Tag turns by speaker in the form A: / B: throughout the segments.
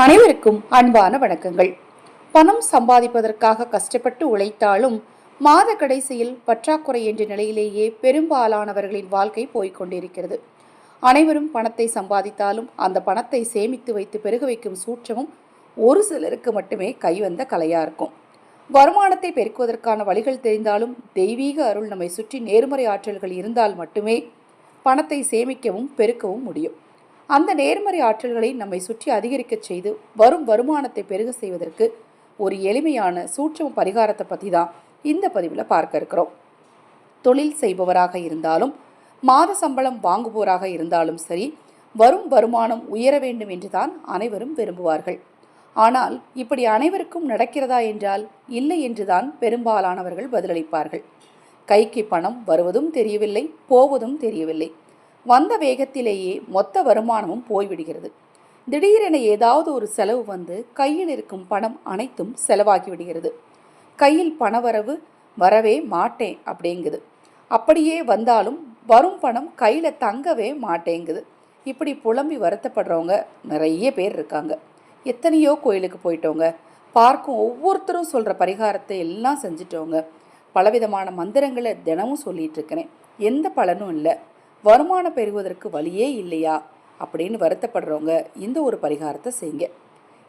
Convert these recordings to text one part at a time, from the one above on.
A: அனைவருக்கும் அன்பான வணக்கங்கள். பணம் சம்பாதிப்பதற்காக கஷ்டப்பட்டு உழைத்தாலும் மாத கடைசியில் பற்றாக்குறை என்ற நிலையிலேயே பெரும்பாலானவர்களின் வாழ்க்கை போய்கொண்டிருக்கிறது அனைவரும் பணத்தை சம்பாதித்தாலும் அந்த பணத்தை சேமித்து வைத்து பெருக வைக்கும் சூட்சமும் ஒரு சிலருக்கு மட்டுமே கைவந்த கலையாக இருக்கும். வருமானத்தை பெருக்குவதற்கான வழிகள் தெரிந்தாலும் தெய்வீக அருள் நம்மை சுற்றி நேர்மறை ஆற்றல்கள் இருந்தால் மட்டுமே பணத்தை சேமிக்கவும் பெருக்கவும் முடியும். அந்த நேர்மறை ஆற்றல்களை நம்மை சுற்றி அதிகரிக்கச் செய்து வரும் வருமானத்தை பெருக செய்வதற்கு ஒரு எளிமையான சூட்சம பரிகாரத்தை பற்றி தான் இந்த பதிவில் பார்க்க இருக்கிறோம். தொழில் செய்பவராக இருந்தாலும் மாத சம்பளம் வாங்குவோராக இருந்தாலும் சரி வரும் வருமானம் உயர வேண்டும் என்றுதான் அனைவரும் விரும்புவார்கள். ஆனால் இப்படி அனைவருக்கும் நடக்கிறதா என்றால் இல்லை என்றுதான் பெரும்பாலானவர்கள் பதிலளிப்பார்கள். கைக்கு பணம் வருவதும் தெரியவில்லை போவதும் தெரியவில்லை. வந்த வேகத்திலேயே மொத்த வருமானமும் போய்விடுகிறது. திடீரென ஏதாவது ஒரு செலவு வந்து கையில் இருக்கும் பணம் அனைத்தும் செலவாகி விடுகிறது. கையில் பணவரவு வரவே மாட்டேன் அப்படிங்குது. அப்படியே வந்தாலும் வரும் பணம் கையில் தங்கவே மாட்டேங்குது. இப்படி புலம்பி வருத்தப்படுறவங்க நிறைய பேர் இருக்காங்க. எத்தனையோ கோயிலுக்கு போயிட்டோங்க பார்க்கும் ஒவ்வொருத்தரும் சொல்கிற பரிகாரத்தை எல்லாம் செஞ்சிட்டோங்க பலவிதமான மந்திரங்களை தினமும் சொல்லிகிட்டு இருக்கிறேன். எந்த பலனும் இல்லை. வருமானம் பெறுவதற்கு வழியே இல்லையா? அப்படின்னு வருத்தப்படுறவங்க இந்த ஒரு பரிகாரத்தை செய்யுங்க.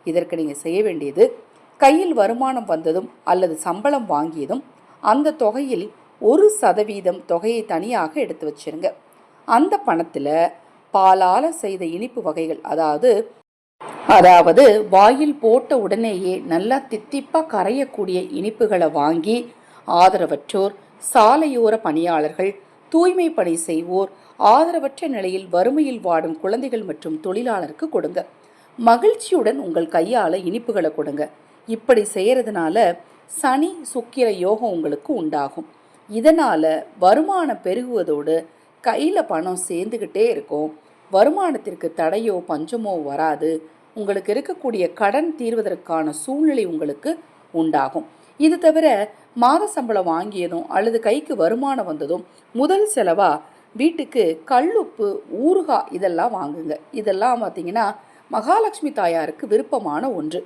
A: இதற்கு நீங்கள் செய்ய வேண்டியது கையில் வருமானம் வந்ததும் அல்லது சம்பளம் வாங்கியதும் அந்த தொகையில் ஒரு சதவீதம் தொகையை தனியாக எடுத்து வச்சிருங்க. அந்த பணத்தில் பாலால் செய்த இனிப்பு வகைகள் அதாவது அதாவது வாயில் போட்ட உடனேயே நல்லா தித்திப்பாக கரையக்கூடிய இனிப்புகளை வாங்கி ஆதரவற்றோர் சாலையோர பணியாளர்கள் தூய்மை பணி செய்வோர் ஆதரவற்ற நிலையில் வறுமையில் வாடும் குழந்தைகள் மற்றும் தொழிலாளருக்கு கொடுங்க. மகிழ்ச்சியுடன் உங்கள் கையால் இனிப்புகளை கொடுங்க. இப்படி செய்கிறதுனால சனி சுக்கிர யோகம் உங்களுக்கு உண்டாகும். இதனால் வருமானம் பெருகுவதோடு கையில் பணம் சேர்ந்துக்கிட்டே இருக்கும். வருமானத்திற்கு தடையோ பஞ்சமோ வராது. உங்களுக்கு இருக்கக்கூடிய கடன் தீர்வதற்கான சூழ்நிலை உங்களுக்கு உண்டாகும். இது தவிர மாத சம்பளம் வாங்கியதும் அல்லது கைக்கு வருமானம் வந்ததும் முதல் செலவா வீட்டுக்கு கல்லுப்பு ஊறுகாய் இதெல்லாம் வாங்குங்க. இதெல்லாம் பார்த்தீங்கன்னா மகாலட்சுமி தாயாருக்கு விருப்பமான ஒன்று.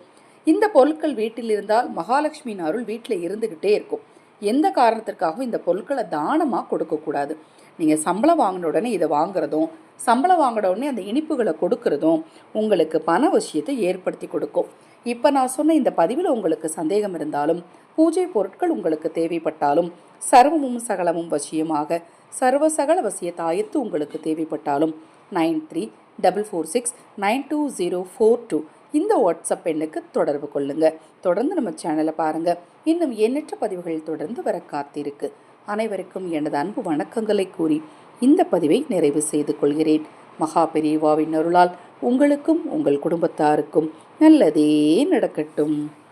A: இந்த பொருட்கள் வீட்டில் இருந்தால் மகாலட்சுமியின் அருள் வீட்டில் இருந்துக்கிட்டே இருக்கும். எந்த காரணத்திற்காகவும் இந்த பொருட்களை தானமாக கொடுக்கக்கூடாது. நீங்கள் சம்பளம் வாங்கின உடனே இதை வாங்குறதும் சம்பளம் வாங்கின உடனே அந்த இனிப்புகளை கொடுக்கறதும் உங்களுக்கு பண விஷயத்தை ஏற்படுத்தி கொடுக்கும். இப்போ நான் சொன்ன இந்த பதிவில் உங்களுக்கு சந்தேகம் இருந்தாலும் பூஜை பொருட்கள் உங்களுக்கு தேவைப்பட்டாலும் சர்வமும் சகலமும் வசியமாக சர்வ சகல வசிய தாயத்து உங்களுக்கு தேவைப்பட்டாலும் nine three double four six nine two zero four two இந்த வாட்ஸ்அப் எண்ணுக்கு தொடர்பு கொள்ளுங்க. தொடர்ந்து நம்ம சேனலை பாருங்க. இன்னும் எண்ணற்ற பதிவுகள் தொடர்ந்து வர காத்திருக்கு. அனைவருக்கும் எனது அன்பு வணக்கங்களை கூறி இந்த பதிவை நிறைவு செய்து கொள்கிறேன். மகா பெரியவாவின் அருளால் உங்களுக்கும் உங்கள் குடும்பத்தாருக்கும் நல்லதே நடக்கட்டும்.